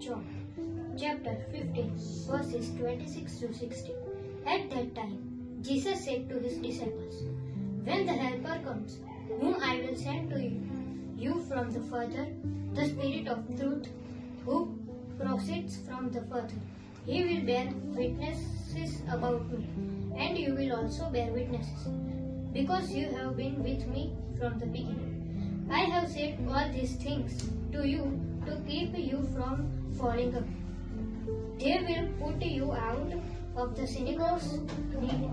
John, chapter 15, verses 26 to 60. At that time, Jesus said to his disciples, When the Helper comes, whom I will send to you, you from the Father, the Spirit of truth, who proceeds from the Father, he will bear witnesses about me, and you will also bear witnesses, because you have been with me from the beginning. I have said all these things to you to keep you from falling. They will put you out of the synagogues.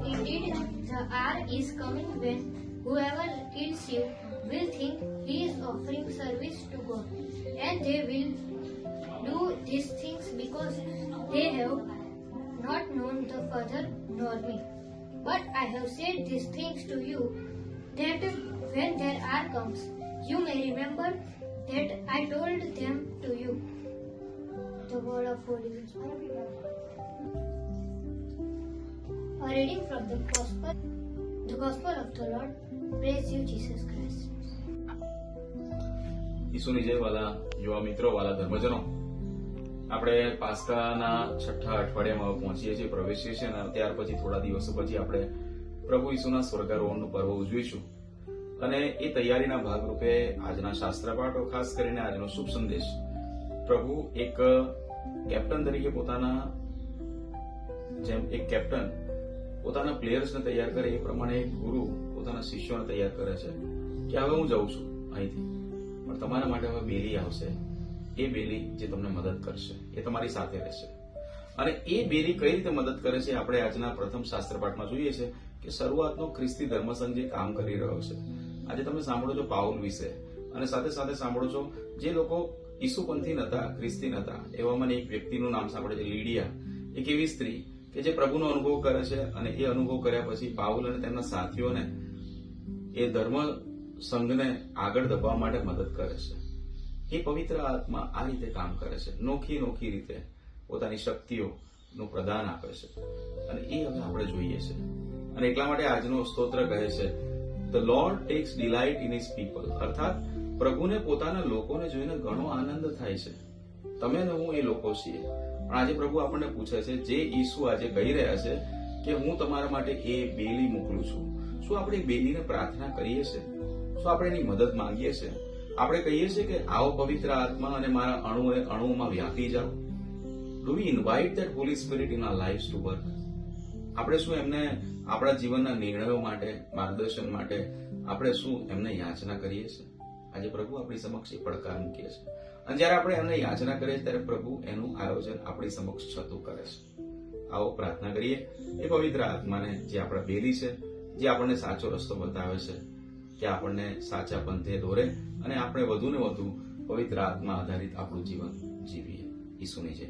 Indeed, the hour is coming when whoever kills you will think he is offering service to God, and they will do these things because they have not known the Father nor me. But I have said these things to you that when their hour comes, you may remember that I told them to you. The word of Ghost. A reading from the Gospel, the Gospel of the Lord. Praise you, Jesus Christ. ઈસુની જય વાલા યુવા મિત્રો વાલા ધર્મજનો આપણે પાસ્કાના છઠ્ઠા અઠવાડિયામાં પહોંચીએ છીએ પ્રવેશીએ છીએ અને ત્યાર પછી થોડા દિવસો પછી આપણે પ્રભુ ઈસુના સ્વર્ગારોહણનું પર્વ ઉજવીશું અને એ તૈયારીના ભાગરૂપે આજના શાસ્ત્રપાઠો ખાસ કરીને આજનો શુભ સંદેશ. પ્રભુ એક કેપ્ટન તરીકે પોતાના જેમ એક કેપ્ટન પોતાના પ્લેયર્સને તૈયાર કરે એ પ્રમાણે એક ગુરુ પોતાના શિષ્યોને તૈયાર કરે છે. કે હવે હું જાઉં છું અહીંથી. પણ તમારા માટે હવે બેલી આવશે. એ બેલી જે તમને મદદ કરશે. એ તમારી સાથે રહેશે. અને એ બેલી કઈ રીતે મદદ કરે છે આપણે આજના પ્રથમ શાસ્ત્ર પાઠમાં જોઈએ છે કે શરૂઆતનો ખ્રિસ્તી ધર્મસંઘ જે કામ કરી રહ્યો છે. આજે તમે સાંભળો છો પાઉલ વિશે. અને સાથે સાથે સાંભળો છો જે લોકો ઈસુપંથી નતા ખ્રિસ્તી નતા એવામાં એક વ્યક્તિનું નામ સાંભળે છે, લીડિયા. એક એવી સ્ત્રી કે જે પ્રભુનો અનુભવ કરે છે અને એ અનુભવ કર્યા પછી પાઉલ અને તેમના સાથીઓને એ ધર્મ સંઘને આગળ દબાવવા માટે મદદ કરે છે. એ પવિત્ર આત્મા, આ રીતે કામ કરે છે. નોખી નોખી રીતે પોતાની શક્તિઓનું પ્રદાન આપે છે. અને એ હવે આપણે જોઈએ છે. અને એટલા માટે આજનો સ્તોત્ર કહે છે the Lord takes delight in his people અર્થાત, પ્રભુને પોતાના લોકોને જોઈને ઘણો આનંદ થાય છે. તમે ને હું એ લોકો છીએ. પણ આજે પ્રભુ આપણને પૂછે છે, જે ઈસુ આજે કહી રહ્યા છે કે હું તમારા માટે એ બેલી મોકલું છું. શું આપણે બેલીને પ્રાર્થના કરીએ છીએ શું આપણે એની મદદ માંગીએ છીએ આપણે કહીએ છીએ કે આવો પવિત્ર આત્મા અને મારા અણુ અને અણુઓમાં વ્યાપી જાઓ. Do we invite that holy spirit in our life to work આપણે શું એમને આપણા જીવનના નિર્ણયો માટે, માર્ગદર્શન માટે આપણે શું એમને યાચના કરીએ છીએ? આજે પ્રભુ આપણી સમક્ષ એ પડકાર મૂકીએ છીએ અને જ્યારે આપણે એમને યાચના કરીએ ત્યારે પ્રભુ એનું આયોજન આપણી સમક્ષ છતું કરે છે. આવો પ્રાર્થના કરીએ. એ પવિત્ર આત્માને જે આપણા બેલી છે, જે આપણને સાચો રસ્તો બતાવે છે, કે આપણને સાચા પંથે દોરે અને આપણે વધુ ને વધુ પવિત્ર આત્મા આધારિત આપણું જીવન જીવીએ. ઈસુની જય.